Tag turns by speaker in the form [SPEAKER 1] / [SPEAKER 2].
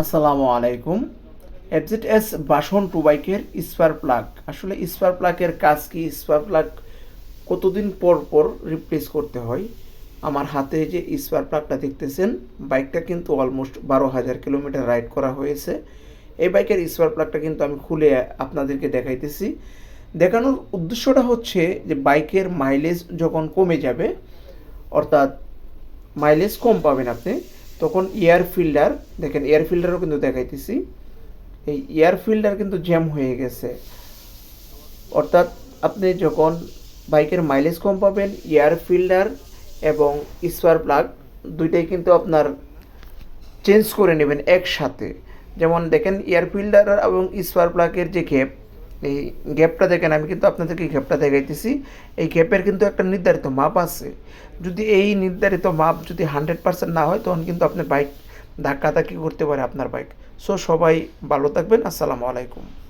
[SPEAKER 1] আসসালামু আলাইকুম। FZ S version two বাইকের স্পার প্লাগ আসলে স্পার প্লাগের কাজ কি? স্পার প্লাগ কতদিন পর পর রিপ্লেস করতে হয়? আমার হাতে যে স্পার প্লাগটা দেখতেছেন বাইকটা কিন্তু অলমোস্ট বারো হাজার কিলোমিটার রাইড করা হয়েছে। এই বাইকের স্পার প্লাগটা কিন্তু আমি খুলে আপনাদেরকে দেখাইতেছি। দেখানোর উদ্দেশ্যটা হচ্ছে যে বাইকের মাইলেজ যখন কমে যাবে, অর্থাৎ মাইলেজ কম পাবেন আপনি তখন এয়ার ফিল্টার দেখেন এয়ার ফিল্টারও কিন্তু দেখাইতেছি। এই এয়ার ফিল্টার কিন্তু জ্যাম হয়ে গেছে। অর্থাৎ আপনি যখন বাইকের মাইলেজ কম পাবেন এয়ার ফিল্টার এবং স্পার প্লাগ দুইটাই কিন্তু আপনার চেঞ্জ করে নেবেন একসাথে। যেমন দেখেন এয়ার ফিল্টার এবং স্পার প্লাগের যে গ্যাপ এই গ্যাপটা দেখেন, আমি কিন্তু আপনাদেরকে গ্যাপটা দেখাইতেছি। এই গ্যাপের কিন্তু একটা নির্ধারিত মাপ আছে। যদি এই নির্ধারিত মাপ যদি হান্ড্রেড পার্সেন্ট না হয়, তখন কিন্তু আপনার বাইক ধাক্কাধাক্কি করতে পারে আপনার বাইক। সো সবাই ভালো থাকবেন। আসসালামু আলাইকুম।